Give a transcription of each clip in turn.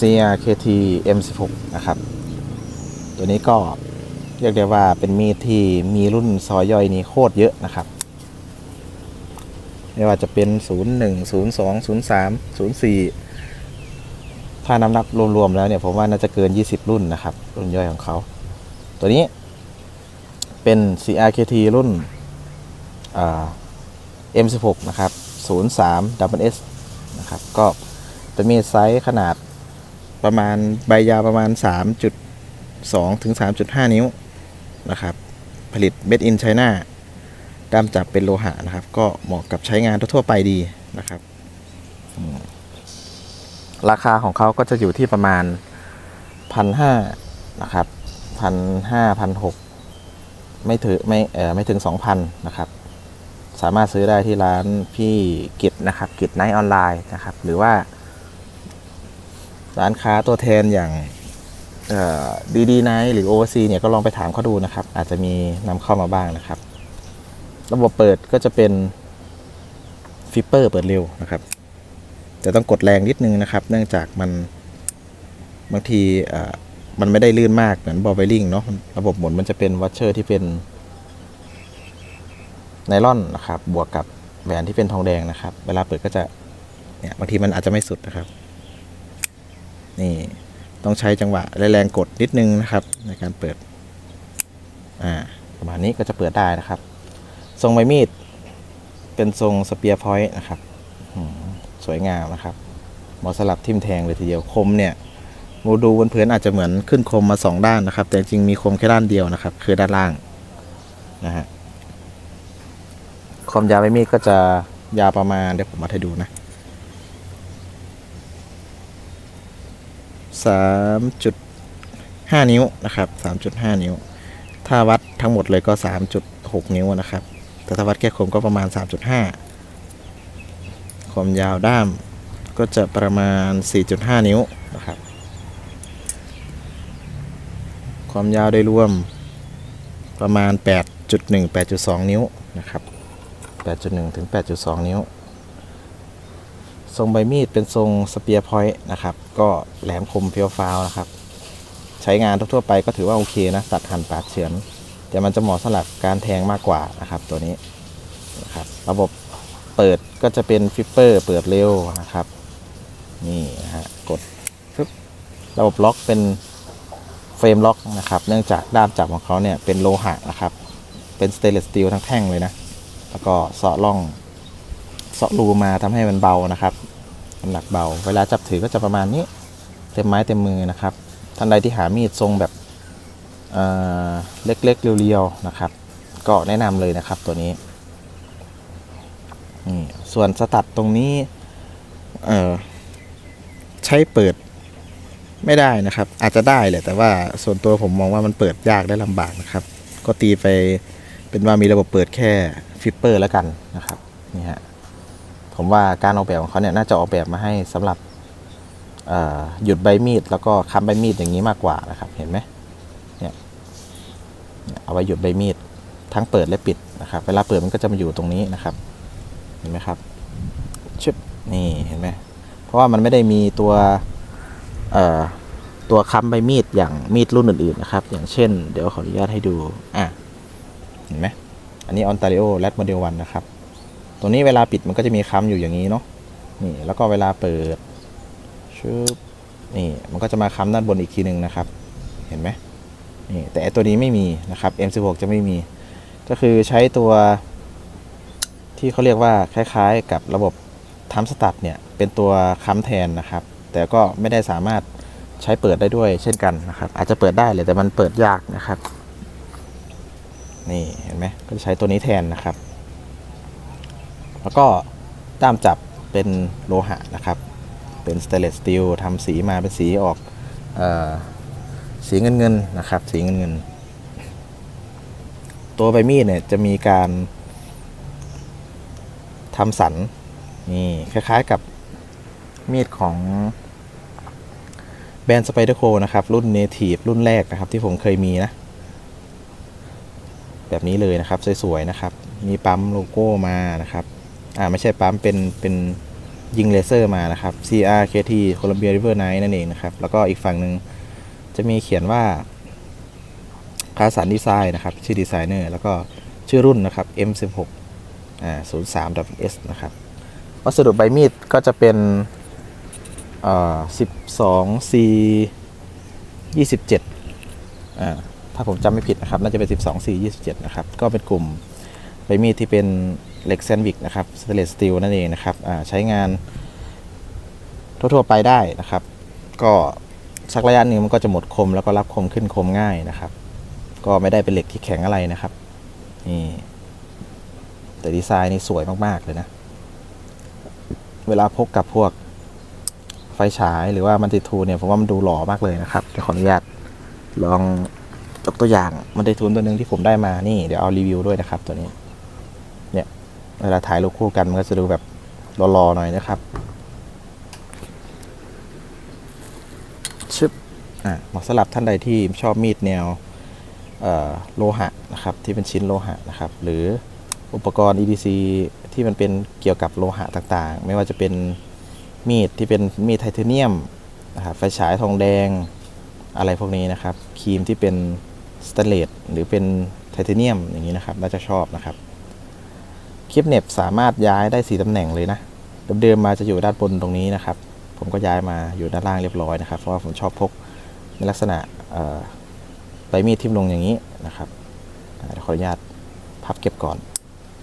CRKT M16 นะครับ ตัวนี้ก็เรียกได้ว่าเป็นมีดที่มีรุ่นซอยย่อยนี้โคตรเยอะนะครับ ไม่ว่าจะเป็น 01 02 03 04 ถ้าน้ำหนักรวมๆแล้วเนี่ยผมว่าน่าจะเกิน 20 รุ่นนะครับ รุ่นย่อยของเขา ตัวนี้เป็น CRKT รุ่น M16 นะครับ 03 Double S นะครับ ก็จะมีไซส์ขนาด ประมาณใบยาวประมาณ 3.2 ถึง 3.5 นิ้วนะครับ ผลิต Made in China ด้ามจับเป็นโลหะนะครับ ก็เหมาะกับใช้งานทั่วไปดีนะครับ ราคาของเขาก็จะอยู่ที่ประมาณ 1,500 นะครับ 1,500 1,600 ไม่ถึงไม่เออไม่ถึง 2,000 นะครับสามารถซื้อได้ที่ร้านพี่กิจนะครับกิจไนท์ออนไลน์นะครับ หรือว่า ร้านค้าตัวแทนอย่างดีดีไนหรือโอเวอร์ซีเนี่ยก็ลองไปถามเขาดูนะครับ อาจจะมีนำเข้ามาบ้างนะครับ ระบบเปิดก็จะเป็นฟิปเปอร์เปิดเร็วนะครับจะต้องกดแรงนิดนึงนะครับ เนื่องจากมันบางทีมันไม่ได้ลื่นมากเหมือนบอลไบลิงเนาะระบบหมุนมันจะเป็นวัชเชอร์ที่เป็นไนล่อนนะครับ บวกกับแหวนที่เป็นทองแดงนะครับ เวลาเปิดก็จะเนี่ยบางทีมันอาจจะไม่สุดนะครับ นี่ต้องใช้จังหวะแรงกดนิดนึงนะครับ ในการเปิดอ่าประมาณนี้ก็จะเปิดได้นะครับ ทรงใบมีด เป็นทรงสเปียร์พอยต์นะครับสวยงามนะครับหมาะสำหรับทิ่มแทงเลยทีเดียวคมเนี่ยโมดูบนพื้นอาจจะเหมือนขึ้นคมมาสองด้านนะครับ แต่จริงมีคมแค่ด้านเดียวนะครับ คือด้านล่างนะฮะความยาวใบมีดก็จะยาวประมาณเดี๋ยวผมมาให้ดูนะ สามจุดห้านิ้วนะครับสามจุดห้านิ้ว ถ้าวัดทั้งหมดเลยก็สามจุดหกนิ้วนะครับ แต่ถ้าวัดแค่คมก็ประมาณสามจุดห้าความยาวด้ามก็จะประมาณสี่จุดห้านิ้วนะครับ ความยาวโดยรวมประมาณ 8.1 8.2 นิ้วนะครับ 8.1 ถึง 8.2 นิ้ว ทรงใบมีดเป็นทรงสเปียร์พอยต์นะครับ ก็แหลมคมเฟี้ยวฟ้าวนะครับ ใช้งานทั่วๆไปก็ถือว่าโอเคนะ ตัดหั่นปาดเฉือนแต่มันจะเหมาะสำหรับการแทงมากกว่านะครับ ตัวนี้นะครับ ระบบเปิดก็จะเป็นฟิปเปอร์เปิดเร็วนะครับ นี่นะฮะกดปึ๊บระบบล็อกเป็นเฟรมล็อกนะครับ เนื่องจากด้ามจับของเขาเนี่ยเป็นโลหะนะครับ เป็นสเตนเลสสตีลทั้งแท่งเลยนะ แล้วก็เสาะล่อง เสาะรูมาทำให้มันเบานะครับน้ำหนักเบา เวลาจับถือก็จะประมาณนี้ เต็มไม้เต็มมือนะครับ ท่านใดที่หามีดทรงแบบเเล็กๆเรียวๆนะครับ ก็แนะนำเลยนะครับตัวนี้นี่ส่วนสตัดตรงนี้เออใช้เปิดไม่ได้นะครับ อาจจะได้แหละแต่ว่าส่วนตัวผมมองว่ามันเปิดยากและลำบากนะครับ ก็ตีไปเป็นว่ามีระบบเปิดแค่ฟิปเปอร์แล้วกันนะครับนี่ฮะ ผมว่าการออกแบบของเขาเนี่ยน่าจะออกแบบมาให้สำหรับหยุดใบมีดแล้วก็ค้ำใบมีดอย่างนี้มากกว่านะครับเห็นไหมเนี่ยเอาไว้หยุดใบมีดทั้งเปิดและปิดนะครับเวลาเปิดมันก็จะมาอยู่ตรงนี้นะครับ เห็นไหมครับชึบนี่เห็นไหมเพราะว่ามันไม่ได้มีตัวตัวค้ำใบมีดอย่างมีดรุ่นอื่นๆนะครับ อย่างเช่น เดี๋ยวขออนุญาตให้ดูอะเห็นไหมอันนี้ Ontario Red Model 1นะครับ ตัวนี้เวลาปิดมันก็จะมีค้ำอยู่อย่างนี้เนาะนี่แล้วก็เวลาเปิดชึบนี่มันก็จะมาค้ำด้านบนอีกทีหนึ่งนะครับ เห็นไหมนี่แต่ตัวนี้ไม่มีนะครับ M16 จะไม่มี ก็คือใช้ตัวที่เขาเรียกว่าคล้ายๆ กับระบบทัมสตัดเนี่ยเป็นตัวค้ำแทนนะครับ แต่ก็ไม่ได้สามารถใช้เปิดได้ด้วยเช่นกันนะครับ อาจจะเปิดได้เลยแต่มันเปิดยากนะครับ นี่เห็นไหมก็จะใช้ตัวนี้แทนนะครับ แล้วก็ด้ามจับเป็นโลหะนะครับ เป็นสเตเลสสตีลทำสีมาเป็นสีออกออสีเงินเงินนะครับ สีเงินเงิน ตัวใบมีดเนี่ยจะมีการทำสันนี่คล้ายๆกับมีดของแบรนด์สไปเดอร์โคนะครับ รุ่นเนทีฟรุ่นแรกนะครับ ที่ผมเคยมีนะ แบบนี้เลยนะครับ สวย ๆ นะครับ มีปั๊มโลโก้มานะครับ อ่าไม่ใช่ปั๊มเป็นเป็นยิงเลเซอร์มานะครับ CRKT Columbia River Night นั่นเองนะครับ แล้วก็อีกฝั่งหนึ่งจะมีเขียนว่าคาสันดีไซน์นะครับ ชื่อดีไซเนอร์แล้วก็ชื่อรุ่นนะครับ M16 อ่า03 S นะครับวัสดุใบมีดก็จะเป็นอ่อ12 C 27อ่าถ้าผมจำไม่ผิดนะครับ น่าจะเป็น 12 C 27 นะครับ ก็เป็นกลุ่มใบมีดที่เป็น เหล็กแซนด์วิกนะครับสเตเลสสตีลนั่นเองนะครับใช้งานทั่วๆไปได้นะครับ ก็สักระยะหนึ่งมันก็จะหมดคมแล้วก็รับคมขึ้นคมง่ายนะครับ ก็ไม่ได้เป็นเหล็กที่แข็งอะไรนะครับนี่แต่ดีไซน์นี่สวยมากๆเลยนะ เวลาพกกับพวกไฟฉายหรือว่ามันติทูเนี่ยผมว่ามันดูหล่อมากเลยนะครับจะขออนุญาตลองยกตัวอย่างมันติทูนตัวหนึ่งที่ผมได้มานี่เดี๋ยวเอารีวิวด้วยนะครับตัวนี้เนี่ย เวลาถ่ายรูปคู่กันมันก็จะดูแบบหล่อๆหน่อยนะครับชึบอะเหมาะสำหรับท่านใดที่ชอบมีดแนวเอ่อโลหะนะครับที่เป็นชิ้นโลหะนะครับหรืออุปกรณ์ EDC ที่มันเป็นเกี่ยวกับโลหะต่างๆ ไม่ว่าจะเป็นมีดที่เป็นมีดไทเทเนียมนะครับไฟฉายทองแดงอะไรพวกนี้นะครับครีมที่เป็นสแตนเลสหรือเป็นไทเทเนียมอย่างนี้นะครับน่าจะชอบนะครับ คลิปเน็บสามารถย้ายได้สีตำแหน่งเลยนะเดิมๆมาจะอยู่ด้านบนตรงนี้นะครับ ผมก็ย้ายมาอยู่ด้านล่างเรียบร้อยนะครับ เพราะว่าผมชอบพกในลักษณะใบมีดทิ่มลงอย่างนี้นะครับขออนุญาตพับเก็บก่อน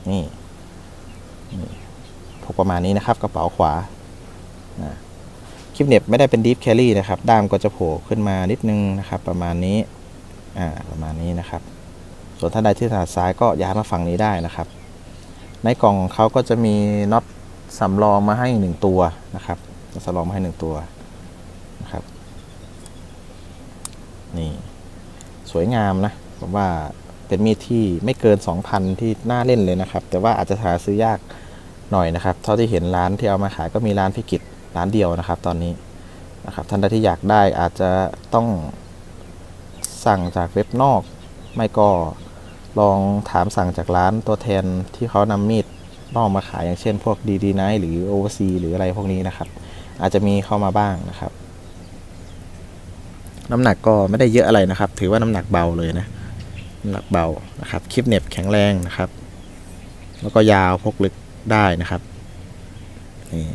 นี่พกประมาณนี้นะครับ กระเป๋าขวาคลิปเน็บไม่ได้เป็นดีฟแครี่นะครับ ด้ามก็จะโผล่ขึ้นมานิดนึงนะครับ ประมาณนี้ อ่า ประมาณนี้นะครับ ส่วนท่านใดที่ถนัดซ้ายก็ย้ายมาฝั่งนี้ได้นะครับ ในกล่องเขาก็จะมีน็อตสำรองมาให้หนึ่งตัวนะครับสำรองมาให้หนึ่งตัวนะครับนี่สวยงามนะผมว่าเป็นมีดที่ไม่เกิน 2,000 ที่น่าเล่นเลยนะครับ แต่ว่าอาจจะหาซื้อยากหน่อยนะครับ เท่าที่เห็นร้านที่เอามาขายก็มีร้านพิกิตร้านเดียวนะครับ ตอนนี้นะครับท่านใดที่อยากได้อาจจะต้องสั่งจากเว็บนอก ไม่ก็ ลองถามสั่งจากร้านตัวแทนที่เขานำมีดนอกมาขายอย่างเช่น พวกดีดีไนหรือโอเวอร์ซีหรืออะไรพวกนี้นะครับ อาจจะมีเข้ามาบ้างนะครับ น้ำหนักก็ไม่ได้เยอะอะไรนะครับ ถือว่าน้ำหนักเบาเลยนะน้ำหนักเบานะครับคลิปเน็บแข็งแรงนะครับ แล้วก็ยาวพกลึกได้นะครับนี่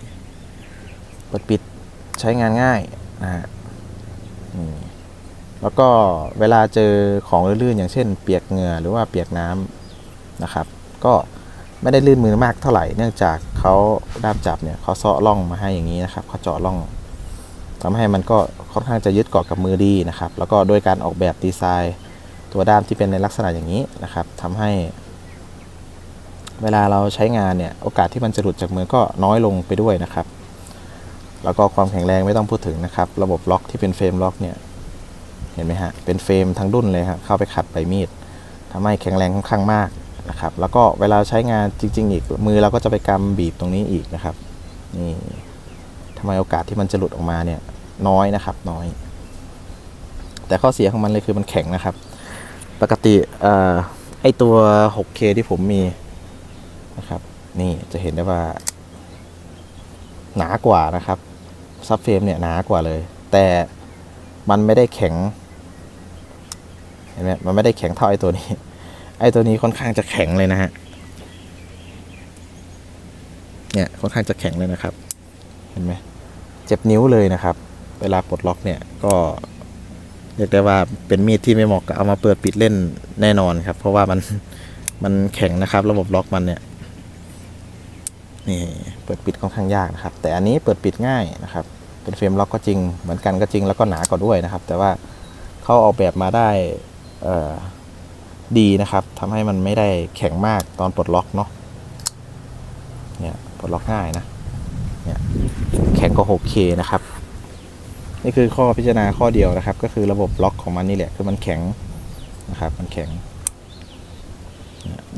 เปิดปิดใช้งานง่ายนะฮะนี่ แล้วก็เวลาเจอของลื่นๆ อย่างเช่น เปียกเหงื่อหรือว่าเปียกน้ำนะครับ ก็ไม่ได้ลื่นมือมากเท่าไหร่เนื่องจากเขาด้ามจับเนี่ยเขาเซาะร่องมาให้อย่างนี้นะครับเขาเจาะร่องทำให้มันก็ค่อนข้างจะยึดเกาะกับมือดีนะครับ แล้วก็โดยการออกแบบดีไซน์ตัวด้ามที่เป็นในลักษณะอย่างนี้นะครับทำให้ เวลาเราใช้งานเนี่ยโอกาสที่มันจะหลุดจากมือก็น้อยลงไปด้วยนะครับ แล้วก็ความแข็งแรงไม่ต้องพูดถึงนะครับ ระบบล็อกที่เป็นเฟรมล็อกเนี่ย เห็นไหมฮะ เป็นเฟรมทั้งดุนเลยครับเข้าไปขัดใบมีดทำให้แข็งแรงค่อนข้างมากนะครับ แล้วก็เวลาใช้งานจริง ๆ อีกมือเราก็จะไปกำบีบตรงนี้อีกนะครับ นี่ทำไมโอกาสที่มันจะหลุดออกมาเนี่ยน้อยนะครับน้อย แต่ข้อเสียของมันเลยคือมันแข็งนะครับ ปกติออไอตัว 6K ที่ผมมีนะครับ นี่จะเห็นได้ว่า หนากว่านะครับซับเฟรมเนี่ยหนากว่าเลย แต่มันไม่ได้แข็ง เห็นไหมมันไม่ได้แข็งเท่าไอตัวนี้ ไอตัวนี้ค่อนข้างจะแข็งเลยนะฮะ เนี่ยค่อนข้างจะแข็งเลยนะครับ เห็นไหมเจ็บนิ้วเลยนะครับ เวลาปลดล็อกเนี่ยก็เรียกได้ว่าเป็นมีดที่ไม่เหมาะกับเอามาเปิดปิดเล่นแน่นอนครับ เพราะว่ามันมันแข็งนะครับ ระบบล็อกมันเนี่ยนี่เปิดปิดค่อนข้างยากนะครับ แต่อันนี้เปิดปิดง่ายนะครับ เป็นเฟรมล็อกก็จริงเหมือนกันก็จริงแล้วก็หนากว่าด้วยนะครับ แต่ว่าเขาออกแบบมาได้ ดีนะครับทำให้มันไม่ได้แข็งมากตอนปลดล็อกเนาะเนี่ยปลดล็อกง่ายนะเนี่ยแข็งกว่า 6K นะครับ นี่คือข้อพิจารณาข้อเดียวนะครับ ก็คือระบบล็อกของมันนี่แหละคือมันแข็งนะครับ มันแข็ง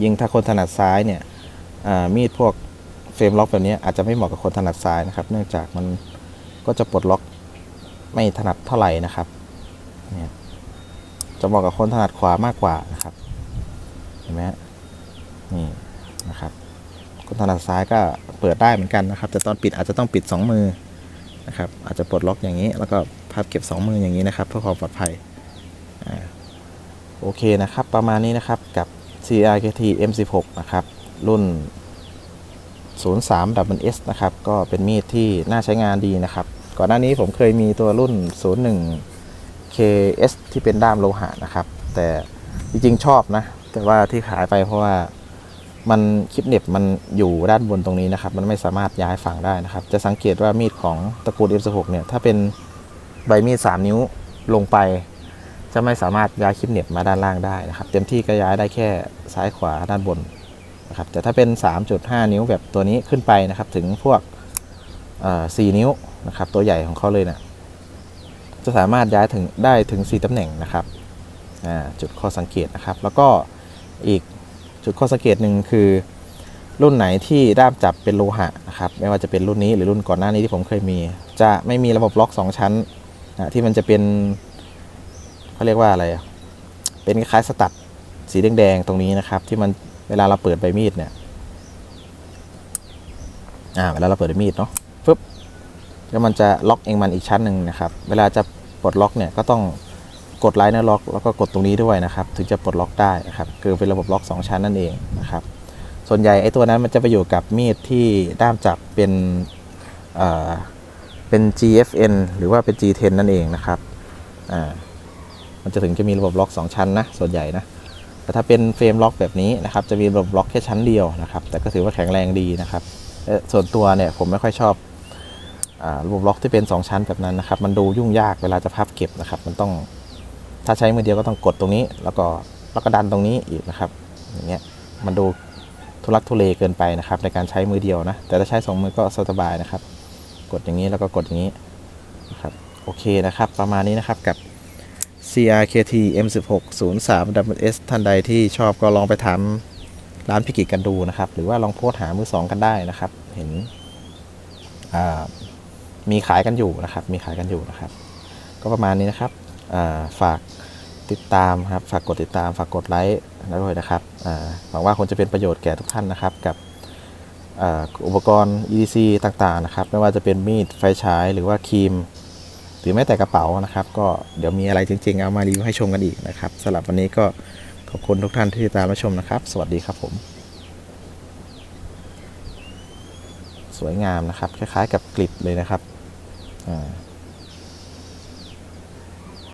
ยิ่งถ้าคนถนัดซ้ายเนี่ยมีดพวกเฟรมล็อกแบบนี้อาจจะไม่เหมาะกับคนถนัดซ้ายนะครับ เนื่องจากมันก็จะปลดล็อกไม่ถนัดเท่าไหร่นะครับเนี่ย จะเหมาะกับคนถนัดขวามากกว่านะครับ เห็นไหมฮะนี่นะครับ คนถนัดซ้ายก็เปิดได้เหมือนกันนะครับ แต่ตอนปิดอาจจะต้องปิด 2 มือนะครับ อาจจะปลดล็อกอย่างนี้ แล้วก็พับเก็บ 2 มืออย่างนี้นะครับ เพื่อความปลอดภัยโอเคนะครับ ประมาณนี้นะครับกับ CRKT M16 นะครับ รุ่น 03 w S นะครับ ก็เป็นมีดที่น่าใช้งานดีนะครับ ก่อนหน้านี้ผมเคยมีตัวรุ่น 01 KS ที่เป็นด้ามโลหะนะครับ แต่จริงๆชอบนะ แต่ว่าที่ขายไปเพราะว่ามันคลิปเน็บมันอยู่ด้านบนตรงนี้นะครับ มันไม่สามารถย้ายฝั่งได้นะครับ จะสังเกตว่ามีดของตระกูล F16 เนี่ย ถ้าเป็นใบมีด 3 นิ้วลงไป จะไม่สามารถย้ายคลิปเน็บมาด้านล่างได้นะครับ เต็มที่ก็ย้ายได้แค่ซ้ายขวาด้านบนนะครับ แต่ถ้าเป็น 3.5 นิ้วแบบตัวนี้ขึ้นไปนะครับ ถึงพวกเอ่อ4นิ้วนะครับ ตัวใหญ่ของเขาเลยเนะ จะสามารถย้ายถึงได้ถึง 4 ตำแหน่งนะครับจุดข้อสังเกตนะครับ แล้วก็อีกจุดข้อสังเกตหนึ่งคือ รุ่นไหนที่ด้ามจับเป็นโลหะนะครับไม่ว่าจะเป็นรุ่นนี้หรือรุ่นก่อนหน้านี้ที่ผมเคยมี จะไม่มีระบบล็อก 2 ชั้นนะที่มันจะเป็นเขาเรียกว่าอะไรเป็นคล้ายสตัดสีแดงๆตรงนี้นะครับ ที่มันเวลาเราเปิดใบมีดเนี่ยอ่าเวลาเราเปิดใบมีดเนาะฟึบ แล้วมันจะล็อกเองมันอีกชั้นหนึ่งนะครับ เวลาจะปลดล็อกเนี่ยก็ต้องกดไลน์นะล็อกแล้วก็กดตรงนี้ด้วยนะครับ ถึงจะปลดล็อกได้นะครับ คือเป็นระบบล็อก 2 ชั้นนั่นเองนะครับ ส่วนใหญ่ไอ้ตัวนั้นมันจะไปอยู่กับมีดที่ด้ามจับเป็นเอ่อเป็น GFN หรือว่าเป็น G10 นั่นเองนะครับอ่ามันจะถึงจะมีระบบล็อก 2 ชั้นนะส่วนใหญ่นะแต่ถ้าเป็นเฟรมล็อกแบบนี้นะครับจะมีระบบล็อกแค่ชั้นเดียวนะครับ แต่ก็ถือว่าแข็งแรงดีนะครับส่วนตัวเนี่ยผมไม่ค่อยชอบ ระบบล็อกที่เป็น 2 ชั้นแบบนั้นนะครับ มันดูยุ่งยากเวลาจะพับเก็บนะครับ มันต้องถ้าใช้มือเดียวก็ต้องกดตรงนี้ แล้วก็แล้วก็ดันตรงนี้อีกนะครับ อย่างเงี้ยมันดูทุลักทุเลเกินไปนะครับ ในการใช้มือเดียวนะ แต่ถ้าใช้สองมือก็สบายนะครับ กดอย่างนี้แล้วก็กดอย่างนี้นะครับโอเคนะครับ ประมาณนี้นะครับกับ CRKT M16 03 WS ท่านใดที่ชอบก็ลองไปถามร้านพิกิกันดูนะครับ หรือว่าลองโพสหามือสองกันได้นะครับ เห็นอ่า มีขายกันอยู่นะครับ มีขายกันอยู่นะครับ ก็ประมาณนี้นะครับฝากติดตามครับ ฝากกดติดตาม ฝากกดไลค์ด้วยนะครับหวังว่าคงจะเป็นประโยชน์แก่ทุกท่านนะครับ กับอ,อุปกรณ์ EDC ต่างๆนะครับ ไม่ว่าจะเป็นมีด ไฟฉาย หรือว่าครีม หรือแม้แต่กระเป๋านะครับ ก็เดี๋ยวมีอะไรจริง ๆ เอามารีวิวให้ชมกันอีกนะครับสำหรับวันนี้ก็ขอบคุณทุกท่านที่ติดตามรับชมนะครับ สวัสดีครับผม สวยงามนะครับ คล้ายๆ กับกลิบเลยนะครับ อ่า